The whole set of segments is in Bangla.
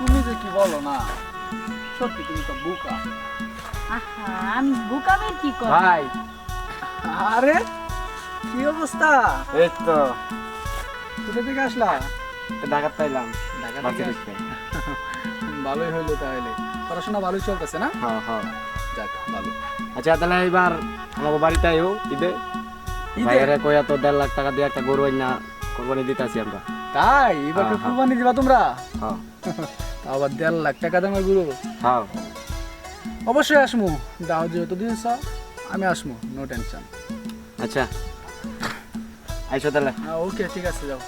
তুমি যে কি বলো না সত্যি তুমি তো বুকা। আহা আমি বুকামের কি কর ভাই আরে কি অবস্থা? এই তো কোথা থেকে আসলা? ঢাকা থেকে ভালোই হইল তাহলে। পড়াশোনা ভালোই চলতেছে না? হ্যাঁ হ্যাঁ। যাক ভালো। আচ্ছা তাহলে এবার আমার বাড়িতে আইও ঈদে? ভাইয়ারে কইয়া তো দেড় লাখ টাকা দিয়ে একটা গরু না কোরবানি দিতেছি আমরা। তাই? এবার হ্যাঁ, হ্যাঁ। কুরবানি দিবা তোমরা? হ্যাঁ। আবার দেড় লাখ টাকা দামের গুরু। হ্যাঁ। অবশ্যই আসমু। দাও যেহেতু দিয়েছ আমি আসমু নো টেনশন আচ্ছা। আইসো তাহলে। ওকে ঠিক আছে যাও।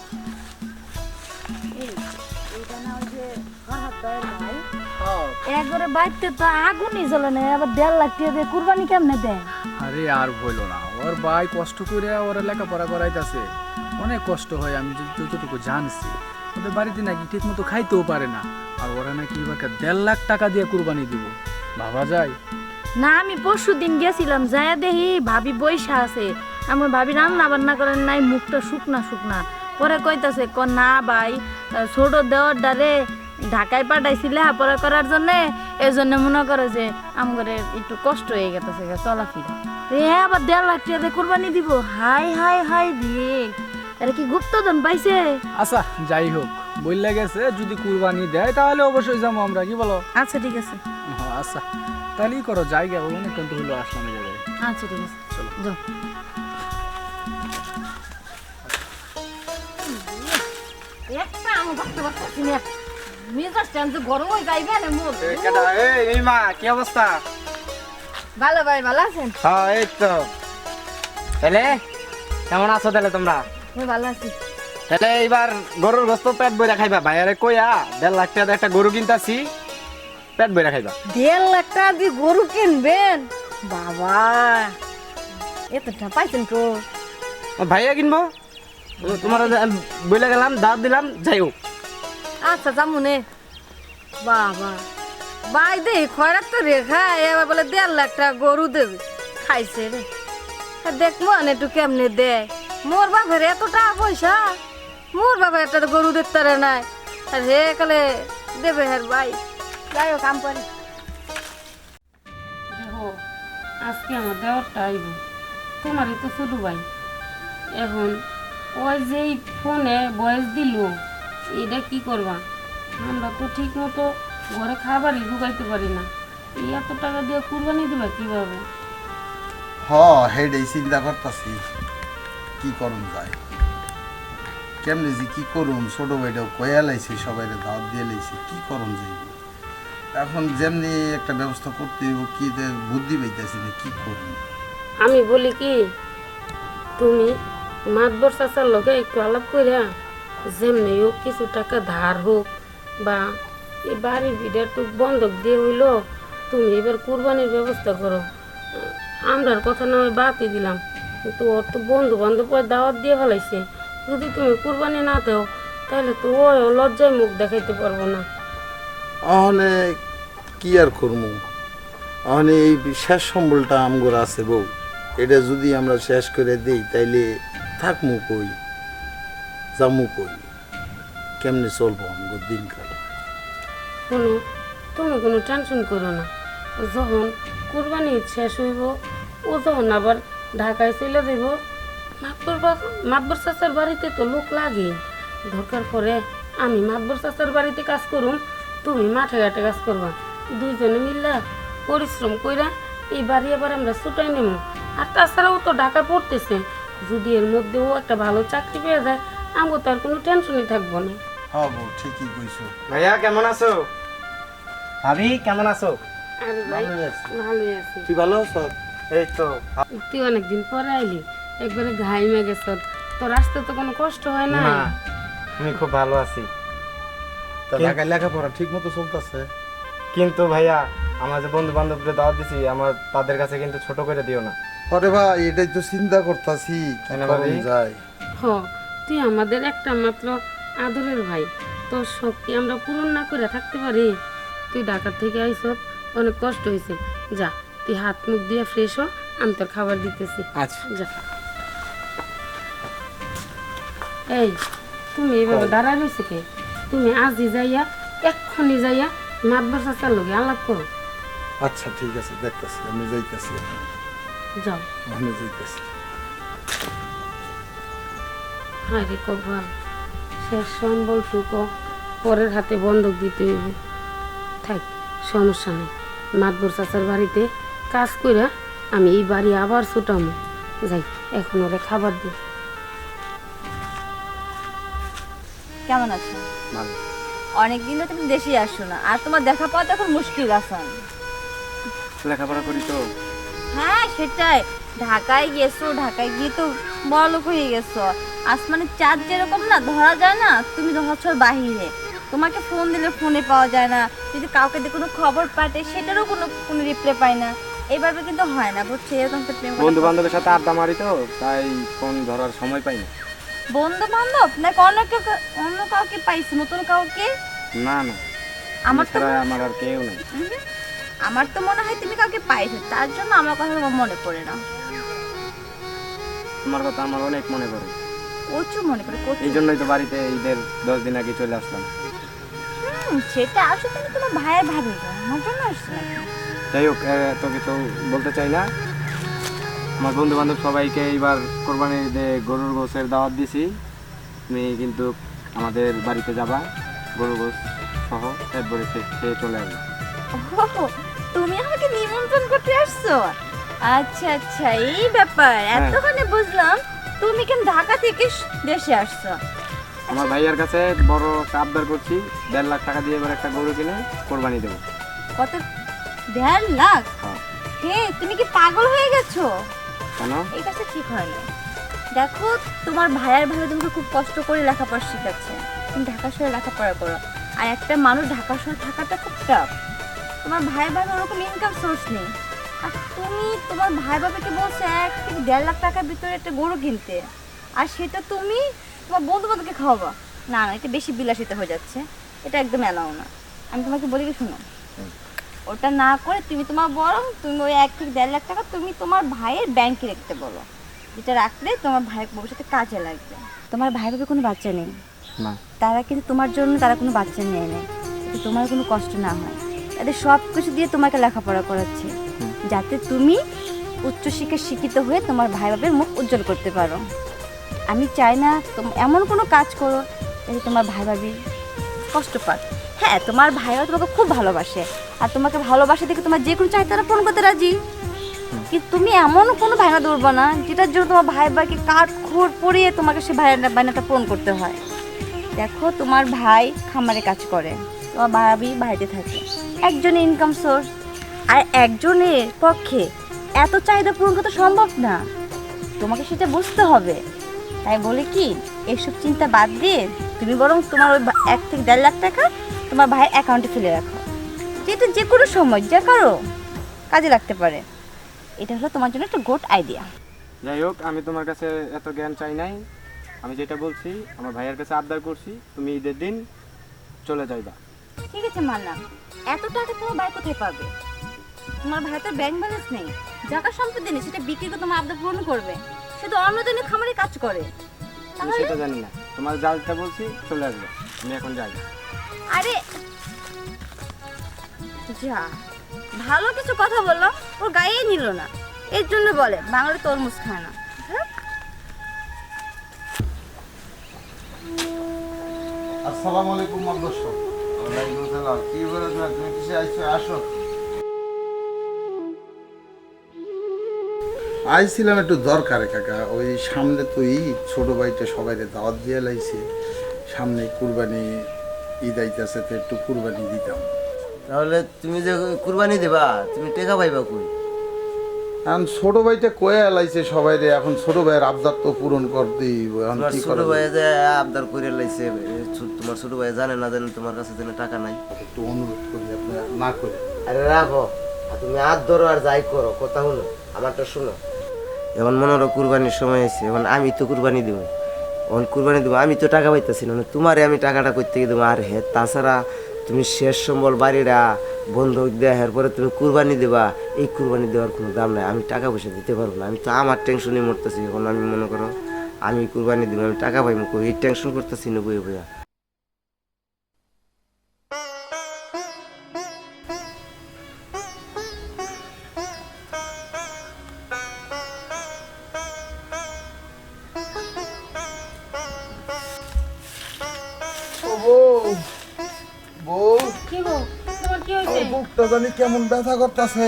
হ্যাঁ। একবারে বাইতে তো আগুনই জ্বলে না আবার দেড় লাখ টাকা দিয়ে কুরবানি কেমনে দেয়? আরে আর বইলো না ওর ভাই কষ্ট করে ওর লেখাপড়া করাইতেছে। অনেক কষ্ট হয় আমি যত- যতটুকু জানছি। ওদের বাড়িতে নাকি ঠিক মতো খাইতেও পারে না। আর ওরা নাকি এবার দেড় লাখ টাকা দিয়ে কুরবানি দিব। ভাবা যায়? না, আমি পরশু দিন গেছিলাম, যায়া দেখি ভাবি বৈশা আছে। আমার ভাবি রান্না বান্না করেন নাই, মুখটা শুকনা শুকনা। পরে কইতাছে, ক, না ভাই ছোট দেওয়ার ডারে ঢাকায় পাঠাইছি লেখাপড়া করার জন্য। এই জন্য মনে করে যে আমার একটু কষ্ট হয়ে গেছে চলাফেরা। এ আবার দেড় লাখ টাকা দিয়ে কুরবানি দিব? হাই হাই হাই দিয়ে এটা কি গুপ্তধন পাইছে? আচ্ছা যাই হোক বললে গেছে যদি কুরবানি দেয় তাহলে অবশ্যই যাব আমরা কি বলো? আচ্ছা ঠিক আছে। হ্যাঁ, আচ্ছা। তাহলেই করো জায়গা অনেকক্ষণ তো হলো আসলাম জায়গায়। আচ্ছা ঠিক আছে। চলো। যাও। একটা আমি করতে পারতেছি না। মেজাজ টেন্স গরম হয়ে যাইবে না মোর। এই মা কি অবস্থা? ভালো ভাই ভালো আছেন? হ্যাঁ এই তো। তাহলে কেমন আছো তাহলে তোমরা? আমি ভালো আছি। তাহলে এইবার গরুর গোস্ত পেট বইরা খাইবা। ভাইয়ারে কইয়া দেড় লাখ টাকা একটা গরু কিনতাছি পেট বইরা খাইবা। দেড় লাখ টাকা দিয়ে গরু কিনবেন? বাবা এতটা পাইছেন তো ভাইয়া কিনবো? তোমার বইলা গেলাম দাঁত দিলাম যাইও আচ্ছা জামুনে বাবা ভাই দে খয়রাক তো রেখা এবার বলে দেড় লাখ টাকা গরু দেবে। খাইছে রে। দেখব না একটু কেমনে দেয়? মোর বাপের এত টাকা পয়সা মোর বাবা একটা তো গরু দেখতে রে নাই। আর হে কালে দেবে হের ভাই। যাই হোক কাম করে দেখো আজকে আমার দেওয়ারটা আইব। তোমারই তো ছোট ভাই। এখন ওই যেই ফোনে বয়স দিল এটা কি করবা? আমরা তো ঠিক মতো ঘরে খাবারই ঢুকাইতে পারি না। এই এত টাকা দিয়ে কুরবানি দিবা কীভাবে? হ হেডেই চিন্তা করতেছি। কি করুন যায় কেমনি যে কি করুন, ছোট ভাইটাও কয়া লাইছে সবাই দাওয়াত দিয়ে লাইছে, কি করুন যাইব এখন যেমনি একটা ব্যবস্থা করতে হইব, কি বুদ্ধি পাইতেছি না কি করুন? আমি বলি কি, তুমি মাতবর চাচার লগে একটু আলাপ কইরা, যেমনি হোক কিছু টাকা ধার হোক বা এই বাড়ির তো বন্ধক দিয়ে হইল, তুমি এবার কুরবানির ব্যবস্থা করো। আমরার কথা না হয় বাতি দিলাম। কিন্তু ওর তো বন্ধু বান্ধব ওই দাওয়াত দিয়ে ফেলাইছে। যদি তুমি কুরবানি না দাও তাহলে তো ওই লজ্জায় মুখ দেখাইতে পারব না। অহনে কি আর করব অহনে এই শেষ সম্বলটা আমগর আছে বউ। এটা যদি আমরা শেষ করে দিই তাইলে থাকমু কই? যামু কই? কেমনে চলবো আমগর দিনকাল? কোনো তুমি কোনো টেনশন করো না। যখন কুরবানি শেষ হইব ও যখন আবার ঢাকায় চলে যাব মাতবর মাতবর চাচার বাড়িতে তো লোক লাগে। দরকার পরে আমি মাতবর চাচার বাড়িতে কাজ করুম তুমি মাঠে ঘাটে কাজ করবা। দুইজনে মিল্লা পরিশ্রম কইরা এই বাড়ি আবার আমরা ছুটাই নেব। আর তাছাড়াও তো ঢাকা পড়তেছে যদি এর মধ্যেও একটা ভালো চাকরি পেয়ে যায় আমাকে তো আর কোনো টেনশনই থাকব না। হ্যাঁ বউ ঠিকই কইছো। ভাইয়া কেমন আছো? ভাবি কেমন আছো? ভালোই আছি। ভালোই আছি। তুই ভালো আছো? এই তো তুই অনেকদিন পরে আইলি একবারে ঘাইমে গেছ। তোর আসতে তো কোনো কষ্ট হয় না না আমি খুব ভালো আছি। তা ঢাকায় লেখাপড়া ঠিক মতো চলতেছে। কিন্তু ভাইয়া আমার যে বন্ধু বান্ধবদের দাওয়াত দিছি আমার তাদের কাছে কিন্তু ছোট করে দিও না। আরে ভাই এটাই তো চিন্তা করতেছি কি তাই না করুন যায়? হ তুই আমাদের একটা মাত্র আদরের ভাই। তোর শখ কি আমরা পূরণ না করে থাকতে পারি? তুই ঢাকা থেকে আইস অনেক কষ্ট হয়েছে যা তুই হাত মুখ দিয়ে ফ্রেশ হ আমি তোর খাবার দিতেছি। আচ্ছা। যা। এই তুমি এভাবে দাঁড়ায় রয়েছে কে? তুমি আজই যাইয়া এক্ষুনি যাইয়া মাতবার চাচার লগে আলাপ করো। আচ্ছা ঠিক আছে দেখতেছি আমি যাইতেছি। যাও। আমি যাইতেছি। হায় রে কপাল শেষ সম্বলটুকু পরের হাতে বন্ধক দিতে হইবে। থাক সমস্যা নেই। মাতবর চাচার বাড়িতে কাজ কইরা আমি এই বাড়ি আবার ছুটামো। যাই এখন ওরে খাবার দিই কেমন আছো? অনেকদিন তো তুমি দেশে আসো না আর তোমার দেখা পাওয়া তো এখন মুশকিল আসান লেখাপড়া করি তো। হ্যাঁ সেটাই। ঢাকায় গেছো ঢাকায় গিয়ে তো বড়লোক হয়ে গেছো। আসমানের চাঁদ যেরকম না ধরা যায় না? তুমি ধরাচ্ছ বাহিরে। তোমাকে ফোন দিলে ফোনে পাওয়া যায় না। যদি কাউকে দিয়ে কোনো খবর পাঠায় সেটারও কোনো কোনো রিপ্লাই পায় না। এইভাবে কিন্তু হয় না বুঝছ এরকম তো প্রেম বন্ধু বান্ধবের সাথে আড্ডা মারি তো তাই ফোন ধরার সময় পাই না বন্ধু বান্ধব না অন্য কেউ অন্য কাউকে পাইছো নতুন কাউকে? না না। আমার তো আমার আর কেউ নেই। আমার তো মনে হয় তুমি কাউকে পাইছো তার জন্য আমার কথা তোমার মনে পড়ে না। তোমার কথা আমার অনেক মনে পড়ে। প্রচুর মনে পড়ে। এই জন্যই তো বাড়িতে ঈদের দশ দিন আগে চলে আসলাম। সেটা আসলে তুমি তোমার ভাইয়ের ভাবি আমার জন্য আসছো? যাই হোক এ, তোকে তো বলতে চাই না। আমার বন্ধু বান্ধব সবাইকে এইবার কোরবানি ঈদে গরুর গোসের দাওয়াত দিছি। তুমি কিন্তু আমাদের বাড়িতে যাবা গরুর গোস সহ একবারে খেয়ে চলে আসবে। তুমি আমাকে নিমন্ত্রণ করতে আসছো? আচ্ছা আচ্ছা এই ব্যাপার এতক্ষণে বুঝলাম তুমি কেন ঢাকা থেকে দেশে আসছো। আমার ভাইয়ার কাছে বড় আবদার করছি দেড় লাখ টাকা দিয়ে এবার একটা গরু কিনে কোরবানি দেবো। কত দেড় লাখ হ্যাঁ। হে তুমি কি পাগল হয়ে গেছো? কেন? এই কাজটা ঠিক হয়নি। দেখো তোমার ভাইয়ার ভাই তোমাকে খুব কষ্ট করে লেখাপড়া শিখাচ্ছে। তুমি ঢাকা শহরে লেখাপড়া করো। আর একটা মানুষ ঢাকা শহরে থাকাটা খুব টাফ তোমার ভাই ভাই ওরকম ইনকাম সোর্স নেই। আর তুমি তোমার ভাই বাবাকে বলছো এক থেকে দেড় লাখ টাকার ভিতরে একটা গরু কিনতে। আর সেটা তুমি তোমার বন্ধু বান্ধবকে খাওয়াবা। না না এটা বেশি বিলাসিতা হয়ে যাচ্ছে। এটা একদম এলাও না। আমি তোমাকে বলি কি শুনো। ওটা না করে তুমি তোমার বরং তুমি ওই এক থেকে দেড় লাখ টাকা তুমি তোমার ভাইয়ের ব্যাংকে রাখতে বলো। যেটা রাখলে তোমার ভাইয়ের ভবিষ্যতে কাজে লাগবে। তোমার ভাই ভাবে কোনো বাচ্চা নেই। না। তারা কিন্তু তোমার জন্য তারা কোনো বাচ্চা নিয়ে নেয় যাতে তোমার কোনো কষ্ট না হয়। তাদের সব কিছু দিয়ে তোমাকে লেখাপড়া করাচ্ছে। যাতে তুমি উচ্চশিক্ষায় শিক্ষিত হয়ে তোমার ভাই বাবের মুখ উজ্জ্বল করতে পারো। আমি চাই না তুমি এমন কোনো কাজ করো যাতে তোমার ভাই ভাবি কষ্ট পাক। হ্যাঁ তোমার ভাইরা তোমাকে খুব ভালোবাসে। আর তোমাকে ভালোবাসা দেখে তোমার যে কোনো চাহিদাটা পূরণ করতে রাজি? কিন্তু তুমি এমন কোনো ভাইনা ধরবো না, যেটার জন্য তোমার ভাই ভাইকে কাঠ খোর পরিয়ে তোমাকে সে ভাইনা বায়নাটা পূরণ করতে হয়? দেখো, তোমার ভাই খামারে কাজ করে, তোমার ভাবি বাড়িতে থাকে। একজনের ইনকাম সোর্স আর একজনের পক্ষে এত চাহিদা পূরণ করতে সম্ভব না। তোমাকে সেটা বুঝতে হবে। তাই বলে কি, এসব চিন্তা বাদ দিয়ে তুমি বরং তোমার ওই এক থেকে দেড় লাখ টাকা তোমার ভাইয়ের অ্যাকাউন্টে ফেলে রাখো। যেটা যে কোনো সময় যা কারও কাজে লাগতে পারে। এটা হলো তোমার জন্য একটা গুড আইডিয়া যাই হোক আমি তোমার কাছে এত জ্ঞান চাই নাই। আমি যেটা বলছি আমার ভাইয়ের কাছে আবদার করছি তুমি ঈদের দিন চলে যাইবা। ঠিক আছে মানলাম এত টাকা তোমার ভাই কোথায় পাবে? তোমার ভাই তো ব্যাংক ব্যালেন্স নেই। জায়গা সম্পত্তি নেই সেটা বিক্রি করে তোমার আবদার পূরণ করবে। সে তো অন্য দিনে খামারে কাজ করে। আমি সেটা জানি না। তোমার জালটা বলছি চলে আসবে। আমি এখন যাই। আরে যা। ভালো কিছু কথা বললাম ওর গায়েই নিল না। এর জন্য বলে বাংলা তরমুজ খায় না। হ্যাঁ? আইছিলাম একটু দরকারে, কাকা। ওই সামনে তো ঈদ। ছোট ভাইটা সবাই দাওয়াত দিয়ে লাইছে। সামনে কুরবানি ঈদ আইতেছে, তো একটু কুরবানি দিতাম। তাহলে তুমি যে কুরবানি দেবা তুমি টেকা পাইবা কই এখন ছোট ভাইটা কয়ে লাইছে সবাই রে এখন ছোট ভাইয়ের আবদার তো পূরণ করতেই হইব। এখন তোমার কি ছোট করা ভাই? যে আবদার করে লাইছে ছো- তোমার ছোট ভাই জানে না জানে তোমার কাছে যেন টাকা নাই একটু অনুরোধ করি আপনি না করে আরে রাখো আর তুমি হাত ধরো আর যাই করো কথা হলো আমারটা শোনো এখন মনে হলো কুরবানির সময় আছে এখন আমি তো কুরবানি দেবো এখন কুরবানি দেবো আমি তো টাকা পাইতেছি না তোমারে আমি টাকাটা করতে গিয়ে দেবো আর হে তাছাড়া তুমি শেষ সম্বল বাড়িরা বন্ধক দেওয়ার পরে তুমি কুরবানি দেবা, এই কুরবানি দেওয়ার কোনো দাম নাই, আমি টাকা পয়সা দিতে পারব না, আমি তো আমার টেনশনে মরতেছি এখন, আমি মনে করো, আমি কুরবানি দিব, আমি টাকা পাইবো? এই টেনশন করতেছি না বইয়ে বইয়া বুকটা জানি কেমন ব্যথা করতেছে।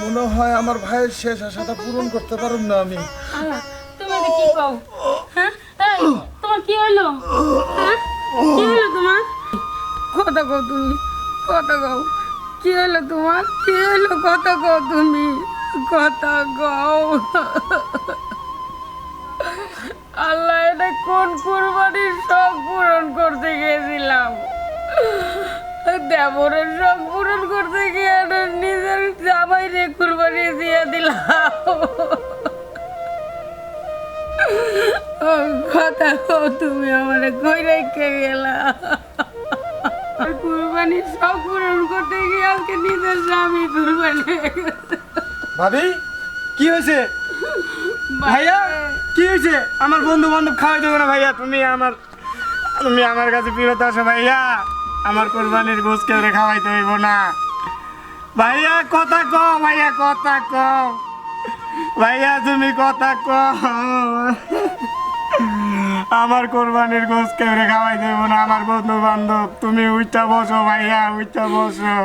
মনে হয় আমার ভাইয়ের শেষ আশাটা পূরণ করতে পারুম না আমি। আল্লাহ, তুমি এটা কি কও? হ্যাঁ? এই তোমার কি হইল? হ্যাঁ? কি হইল তোমার? কথা কও তুমি কথা কও। কি হইল তোমার? কি হইল? কথা কও তুমি কথা কও। আল্লাহ এটা কোন কুরবানির শখ পূরণ করতে গিয়েছিলাম দেবরের শখ পূরণ করতে গিয়ে এটা নিজের জামাই রে কুরবানি দিয়ে দিলাম। কথা তুমি আমার কই রেখে গেলা? আর কুরবানির সব পূরণ করতে গিয়ে আজকে নিজের স্বামী কুরবানি ভাবি কি হয়েছে? ভাইয়া কি হয়েছে? আমার বন্ধু বান্ধব খাওয়াই দেবো না ভাইয়া তুমি আমার তুমি আমার কাছে ফিরত আসো ভাইয়া। আমার কোরবানির গোস কেউ খাওয়াইতে হইব না। ভাইয়া, কথা কও, ভাইয়া, কথা কও। ভাইয়া, তুমি কথা কও। আমার কোরবানির গোস কেউ খাওয়াইতে হইব না, আমার বন্ধু বান্ধব তুমি উইটা বসো, ভাইয়া উইটা বসো।